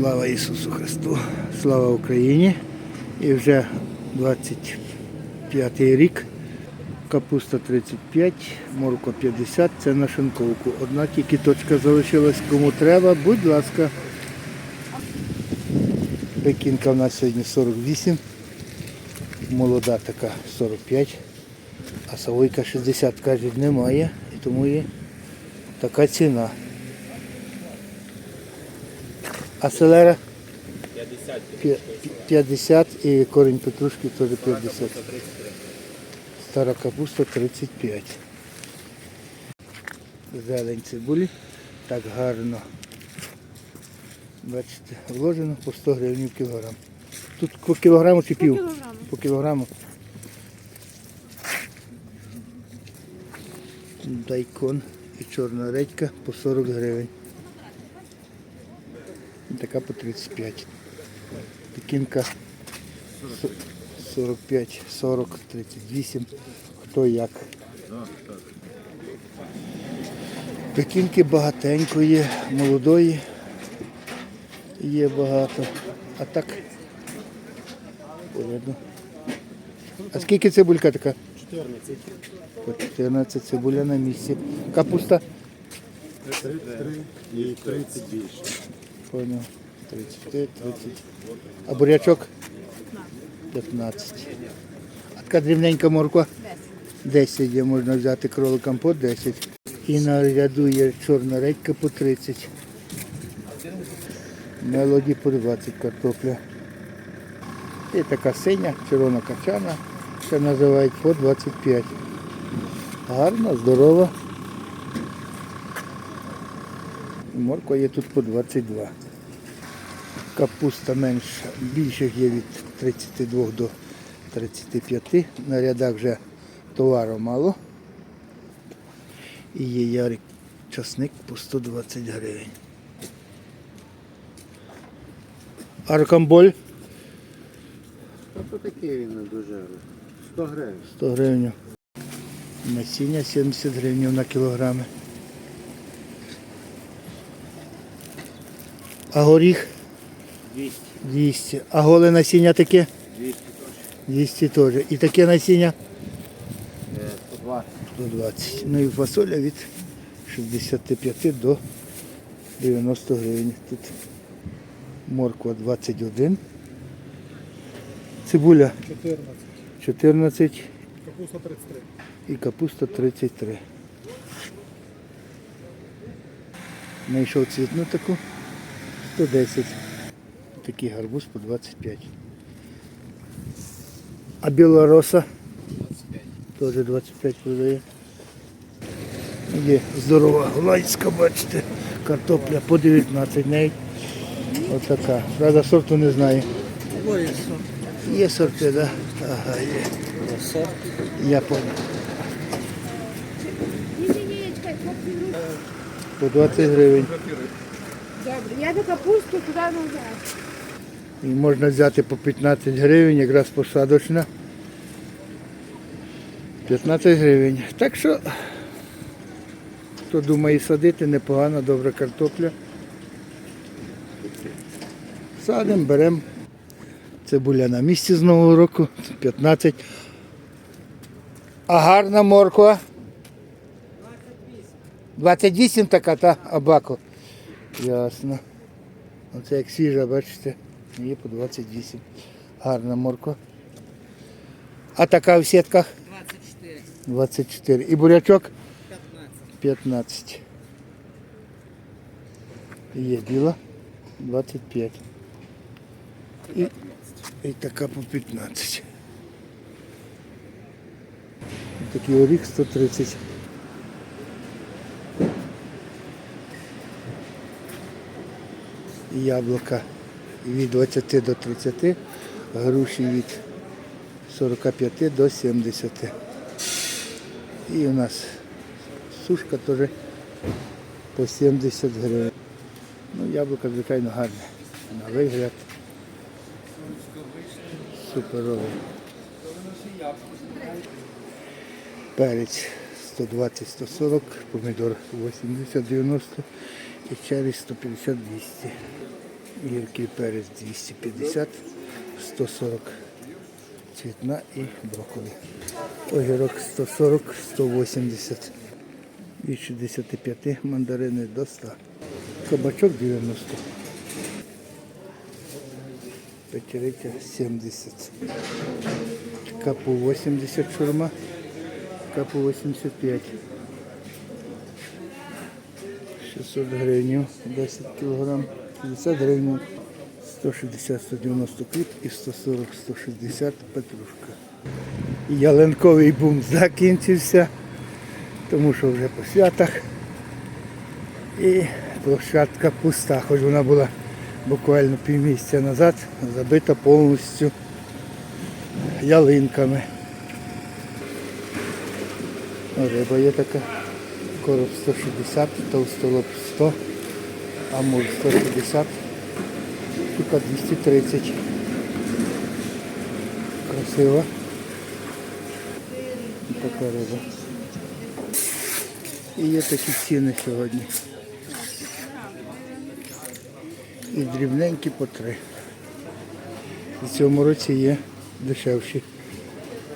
Слава Ісусу Христу, слава Україні. І вже 25 й рік. Капуста 35, морква 50, це на шинковку. Одна тільки точка залишилась, кому треба, будь ласка. Пекінка в нас сьогодні 48, молода така 45, а савойка 60, кажуть, немає, і тому є така ціна. А селера? 50. 50 і корінь петрушки теж 50. Стара капуста 35. Зелень цибулі. Так гарно. Бачите, вложено по 100 гривень в кілограм. Тут по кілограму чи пів? кілограму. По кілограму. Дайкон і чорна редька по 40 гривень. Така по 35. Пекінка 45, 40, 38. Хто як. Пекінки багатенько є, молодої є багато. А так порядно. А скільки цибулька така? 14. По 14 цибуля на місці. Капуста? 33 і 30 більше. Понял. 35, 30. А бурячок? 15. А така дрібненька морква? 10 є, можна взяти кроликам по 10. І на ряду є чорна редька по 30. Мелоді по 20 картопля. І така синя, червона качана, ще називають по 25. Гарна, здорова. Морква є тут по 22. Капуста менша, більших є від 32 до 35. На рядах вже товару мало. І є ярик часник по 120 гривень. Аркамболь А то такий він не дуже. 100 гривень. 100 гривень. Насіння 70 гривень на кілограми. А горіх 200. 200. А голе насіння таке? 200 теж. 200 теж. І таке насіння теж. 120. 120. Ну і фасоля від 65 до 90 гривень. Тут морква 21. Цибуля 14. 14 Капуста 33. і капуста 33. Знайшов цвітну таку 110. Такий гарбуз по 25. А білороса 25. теж 25 продає. Є здорова голландська, бачите, картопля по 19 навіть. Отака. Правда, сорту не знаю. Є сорти, так? Да? Ага, є. Я понял. По 20 гривень. Добре, я до капусту туди назад. І можна взяти по 15 гривень, якраз посадочна. 15 гривень. Так що, хто думає садити, непогано, добра картопля. Садимо, беремо. Цибуля на місці з Нового року. 15. А гарна морква. 28 така, та абако. Ясно. Оце як свіжа, бачите, є по 28. Гарна морква. А така в сітках? 24, 24. І бурячок? 15. 15. Є біла 25. І, і така по 15. І Такий орік 130. Яблука від 20 до 30, груші від 45 до 70. І у нас сушка теж по 70 гривень. Ну, яблука, звичайно, гарне. На вигляд. Суперовий. Перець 120-140, помідор 80-90 і черві 150-200. Гіркий перець 250, 140 цвітна і брокколі. Огірок 140, 180. Від 65 мандарини до 100. Кабачок 90. Печериця 70. Капу 80 шурма. Капу 85. 600 гривень, 10 кг, 50 гривень, 160-190 кліп і 140-160 петрушка. Ялинковий бум закінчився, тому що вже по святах. І площадка пуста, хоч вона була буквально півмісяця назад, забита повністю ялинками. Риба є така. Короб 160, толстолоб 100, амур 160, штука 230. Красива. Така риба. І є такі ціни сьогодні. І дрібненькі по три. В цьому році є дешевші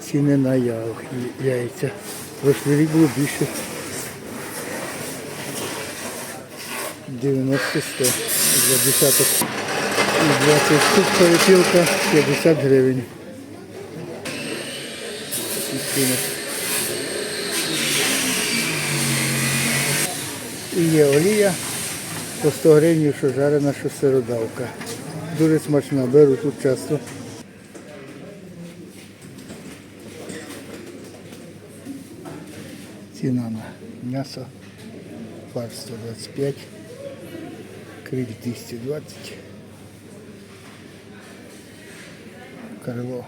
ціни на яйця. Прошлий рік було більше 90 100 за десяток. І 20 штук перепілка 50 гривень. І є олія по 100 гривень, що жарена, що сиродавка. Дуже смачна, беру тут часто. Ціна на м'ясо. Фарш 125, криль 220, крило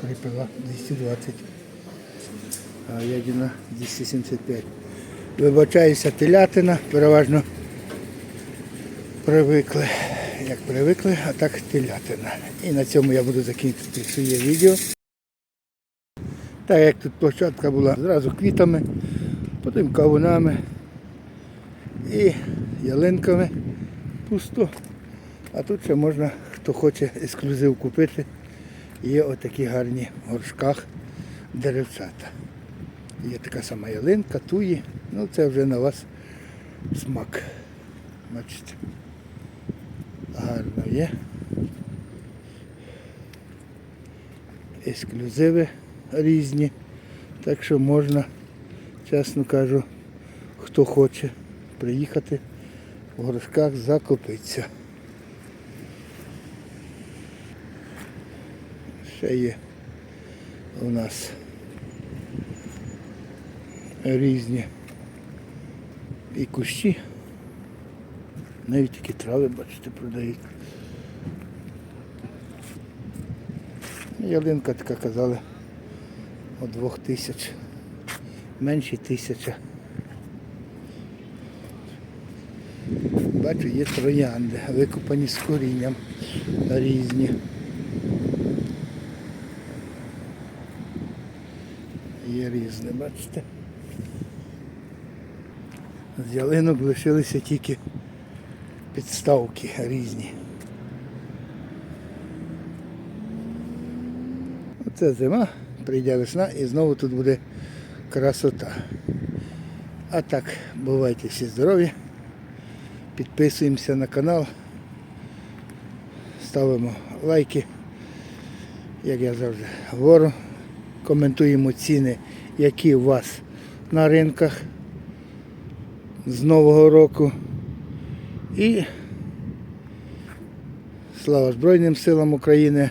припила 220, а ядина 275. Вибачаюся, телятина, переважно привикли, як привикли, а так телятина. І на цьому я буду закінчити своє відео. Так як тут площадка була зразу квітами, потім кавунами і ялинками пусто. А тут ще можна, хто хоче ексклюзив купити. Є отакі гарні в горшках деревцята. Є така сама ялинка, туї. Ну це вже на вас смак. Бачите. Гарно є. Ексклюзиви різні. Так що можна, чесно кажу, хто хоче приїхати в горшках закупитися. Ще є у нас різні і кущі. Навіть такі трави, бачите, продають. Ялинка така казали от двох тисяч. Менше тисяча. Бачу, є троянди, викопані з корінням різні. Є різне, бачите. З ялинок лишилися тільки підставки різні. Оце зима, прийде весна і знову тут буде красота. А так, бувайте всі здорові. Підписуємося на канал, ставимо лайки, як я завжди говорю, коментуємо ціни, які у вас на ринках з Нового року. І слава Збройним силам України.